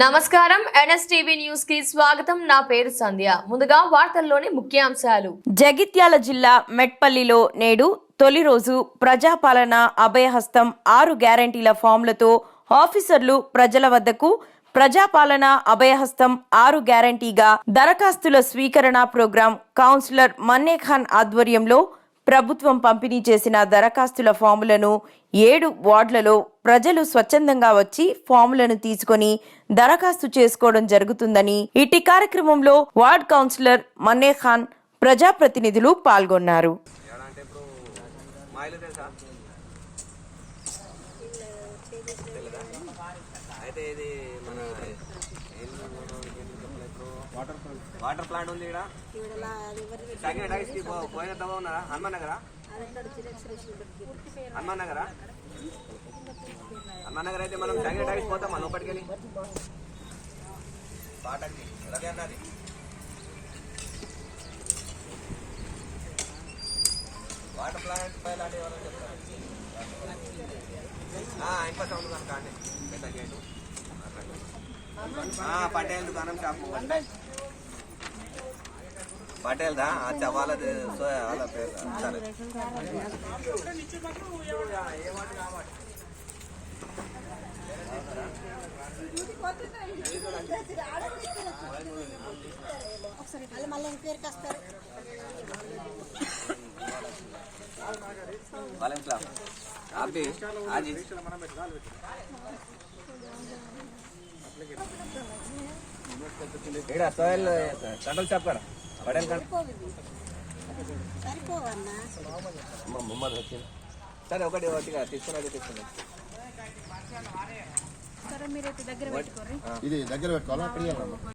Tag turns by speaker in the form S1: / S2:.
S1: నమస్కారం. ఎన్ఎస్టీవీ న్యూస్కి స్వాగతం. నా పేరు సంధ్య. ముందుగా వార్తల్లోని ముఖ్యాంశాలు.
S2: జగిత్యాల జిల్లా మెట్పల్లిలో నేడు తొలి రోజు ప్రజాపాలన అభయహస్తం ఆరు గ్యారంటీల ఫామ్లతో ఆఫీసర్లు ప్రజల వద్దకు ప్రజాపాలన అభయహస్తం ఆరు గ్యారంటీగా దరఖాస్తుల స్వీకరణ ప్రోగ్రాం కౌన్సిలర్ మన్నేఖాన్ ఆధ్వర్యంలో ప్రభుత్వం పంపిణీ చేసిన దరఖాస్తుల ఫాములను ఏడు వార్డులలో ప్రజలు స్వచ్ఛందంగా వచ్చి ఫాములను తీసుకొని దరఖాస్తు చేసుకోవడం జరుగుతుందని ఇటీ కార్యక్రమంలో వార్డ్ కౌన్సిలర్ మన్నే ఖాన్ ప్రజాప్రతినిధులు పాల్గొన్నారు?
S3: అయితే ఇది మన వాటర్ ప్లాంట్. ఉంది ఇక్కడ. సెకండ్కి పో- పోయిన దవ్వ ఉన్నారా? హనుమాన్ నగరా? హనుమాన్ నగరా? హనుమాన్ నగర్ అయితే మనం సెకండ్ డైస్ పోతాం మనం లోపలికి వెళ్ళి. పాటకి రవి అన్నది. వాటర్ ప్లాంట్ పై లాంటి ఎవరైనా చెప్తారా. ఇంప సౌండ్ కనుక అండి పెద్ద గేటు. పటేల్ దుకాణం షాపు. पटेल था अच्छा
S4: वाला सोया वाला पेर
S3: चले वाले आप भी आज सोयल
S4: कंट्रोल
S3: चाप करा సరే ఒకటి ఒకటిగా తీసుకున్నది తీసుకున్నాం
S5: సరే మీరు దగ్గర పెట్టుకోర్రి.
S6: ఇది దగ్గర పెట్టుకోవాలా? అక్కడ ఇవ్వాలా?